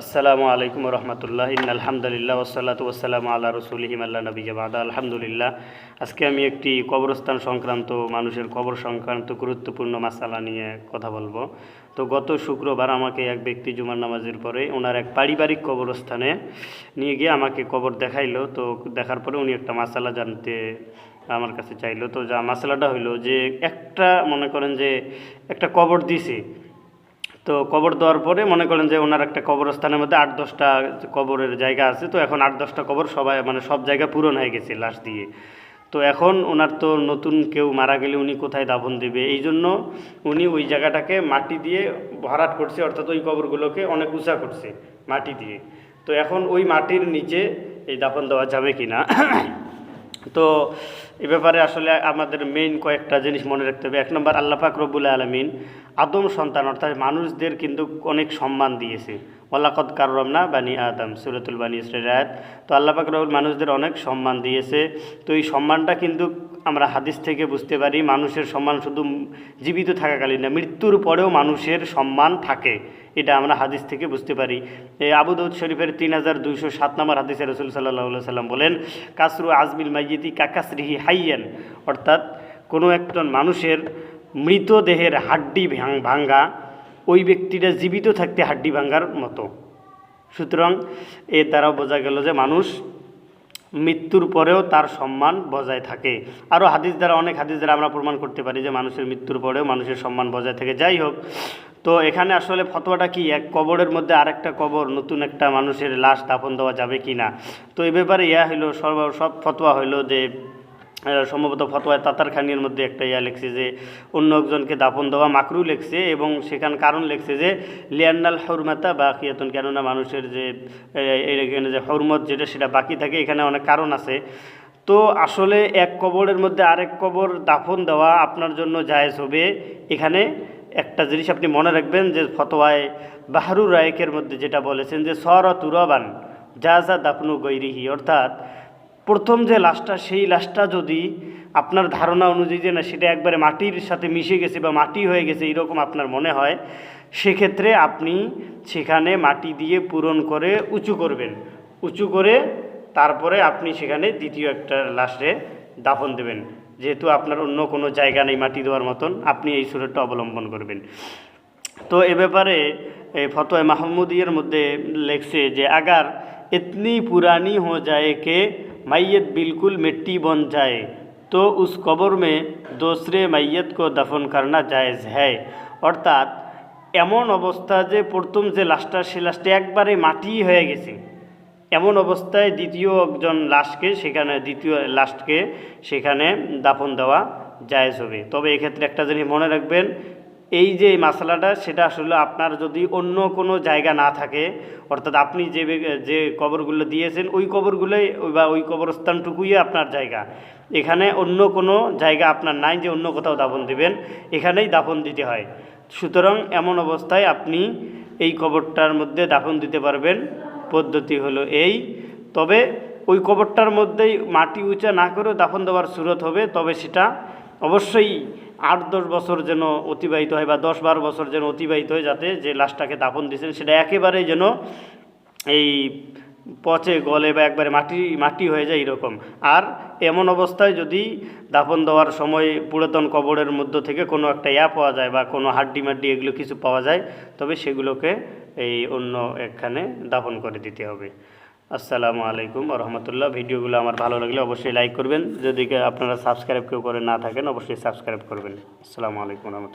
আসসালামু আলাইকুম রহমতুল্লাহ। ইন আলহামদুলিল্লাহ ওসাল্লাত ওসালাম আল্লাহ রসুলহিম আল্লাহ নবী আলহামদুলিল্লাহ, আজকে আমি একটি কবরস্থান সংক্রান্ত, মানুষের কবর সংক্রান্ত গুরুত্বপূর্ণ মাসালা নিয়ে কথা বলব। তো গত শুক্রবার আমাকে এক ব্যক্তি জুমার নামাজের পরে ওনার এক পারিবারিক কবরস্থানে নিয়ে গিয়ে আমাকে কবর দেখাইলো। তো দেখার পরে উনি একটা মাসালা জানতে আমার কাছে চাইলো। তো যা মাসালাটা হইল যে একটা মনে করেন যে একটা কবর দিছে। তো কবর দেওয়ার পরে মনে করেন যে ওনার একটা কবরস্থানের মধ্যে আট, দশটা কবরের জায়গা আছে। তো এখন আট, দশটা কবর সবাই মানে সব জায়গা পূরণ হয়ে গেছে লাশ দিয়ে। তো এখন ওনার তো নতুন কেউ মারা গেলে উনি কোথায় দাফন দেবে? এই জন্য উনি ওই জায়গাটাকে মাটি দিয়ে ভরাট করছে, অর্থাৎ ওই কবরগুলোকে অনেক উঁচা করছে মাটি দিয়ে। তো এখন ওই মাটির নিচে এই দাফন দেওয়া যাবে কি না তো এ ব্যাপারে আসলে আমাদের মেইন কয়েকটা জিনিস মনে রাখতে হবে। এক নম্বর আল্লাপাক রব্বুল আলমিন আদম সন্তান, অর্থাৎ মানুষদের কিন্তু অনেক সম্মান দিয়েছে। ওলাকত কাররম না বানি আদম, সুরতুল বানি রায়াত তো আল্লাপাক রবুল মানুষদের অনেক সম্মান দিয়েছে। তো এই সম্মানটা কিন্তু আমরা হাদিস থেকে বুঝতে পারি মানুষের সম্মান শুধু জীবিত থাকাকালীন না, মৃত্যুর পরেও মানুষের সম্মান থাকে। এটা আমরা হাদিস থেকে বুঝতে পারি। এই আবু দৌদ শরীফের তিন হাজার দুইশো সাত নম্বর হাদিসে রসুল সাল্লাহ সাল্লাম বলেন, কাসরু আজমিল মাইয়েতি কাকাসরিহি হাইয়েন। অর্থাৎ কোনো একজন মানুষের মৃতদেহের হাড্ডি ভাঙ্গা ওই ব্যক্তিটা জীবিত থাকতে হাড্ডি ভাঙ্গার মতো। সুতরাং এর দ্বারা বোঝা গেল যে মানুষ মৃত্যুর পরেও তার সম্মান বজায় থাকে। আরও হাদিস দ্বারা, অনেক হাদিস দ্বারা আমরা প্রমাণ করতে পারি যে মানুষের মৃত্যুর পরেও মানুষের সম্মান বজায় থাকে। যাই হোক, তো এখানে আসলে ফতোয়াটা কি? এক কবরের মধ্যে আরেকটা কবর, নতুন একটা মানুষের লাশ দাফন দেওয়া যাবে কি না তো এ ব্যাপারে ইয়া হইল, সর্ব, সব ফতোয়া হইল যে সম্ভবত ফতোয়ায় তাতার খানির মধ্যে একটা ইয়া লেখছে যে, অন্য একজনকে দাফন দেওয়া মাকরু লেখছে এবং সেখান কারণ লেখছে যে, লিয়ান্নাল হরমাতা বা খিয়াতুন কেননা মানুষের যে এখানে যে হরমত যেটা, সেটা বাকি থাকে। এখানে অনেক কারণ আছে। তো আসলে এক কবরের মধ্যে আরেক কবর দাফন দেওয়া আপনার জন্য জায়েজ হবে। এখানে একটা জিনিস আপনি মনে রাখবেন যে, ফতোয়ায় বাহারুর রায়কের মধ্যে যেটা বলেছেন যে সর তুরবান যা দাফনু গৈরিহি। অর্থাৎ প্রথম যে লাশটা, সেই লাশটা যদি আপনার ধারণা অনুযায়ী যে না, সেটা একবারে মাটির সাথে মিশে গেছে বা মাটি হয়ে গেছে, এরকম আপনার মনে হয়, সেক্ষেত্রে আপনি সেখানে মাটি দিয়ে পূরণ করে উঁচু করবেন। উঁচু করে তারপরে আপনি সেখানে দ্বিতীয় একটা লাশে দাফন দেবেন। যেহেতু আপনার অন্য কোনো জায়গা নেই মাটি দেওয়ার মতন, আপনি এই সুরটা অবলম্বন করবেন। তো এ ব্যাপারে ফতোয় মাহমুদিয়ার মধ্যে লেখছে যে, আগার এতনি পুরানি হো যায় কে मैयत बिल्कुल मिट्टी बन जाए तो उस कब्र में दूसरे मैयत को दफन करना जायज़ है অর্থাৎ এমন অবস্থা যে প্রথম যে লাশটা সে লাশটা একবারে মাটি হয়ে গেছে এমন অবস্থায় দ্বিতীয় একজন লাশকে সেখানে দ্বিতীয় লাশকে সেখানে দাফন দেওয়া জায়েজ হবে তবে এক্ষেত্রে একটা জিনিস মনে রাখবেন এই যে মশলাটা, সেটা আসলে আপনার যদি অন্য কোনো জায়গা না থাকে, অর্থাৎ আপনি যে যে কবরগুলো দিয়েছেন, ওই কবরগুলোই বা ওই কবরস্থানটুকুই আপনার জায়গা। এখানে অন্য কোনো জায়গা আপনার নাই যে অন্য কোথাও দাফন দিবেন, এখানেই দাফন দিতে হয়। সুতরাং এমন অবস্থায় আপনি এই কবরটার মধ্যে দাফন দিতে পারবেন। পদ্ধতি হলো এই। তবে ওই কবরটার মধ্যেই মাটি উঁচা না করেও দাফন দেওয়ার সুরত হবে, তবে সেটা অবশ্যই আট দশ বছর যেন অতিবাহিত হয় বা দশ বারো বছর যেন অতিবাহিত হয় যাতে যে লাশটাকে দাফন দিয়েছেন, সেটা একেবারে যেন এই পচে গলে বা একবারে মাটি মাটি হয়ে যায় এরকম। আর এমন অবস্থায় যদি দাফন দেওয়ার সময় পুরাতন কবরের মধ্য থেকে কোনো একটা ইয়া পাওয়া যায় বা কোনো হাড্ডি মাড্ডি এগুলো কিছু পাওয়া যায়, তবে সেগুলোকে এই অন্য একখানে দাফন করে দিতে হবে। আসসালামু আলাইকুম রহমতুল্লাহ। ভিডিওগুলো আমার ভালো লাগলে অবশ্যই লাইক করবেন। যদি আপনারা সাবস্ক্রাইব কেউ করে না থাকেন, অবশ্যই সাবস্ক্রাইব করবেন। আসসালামু আলাইকুম রহমতুল্লাহ।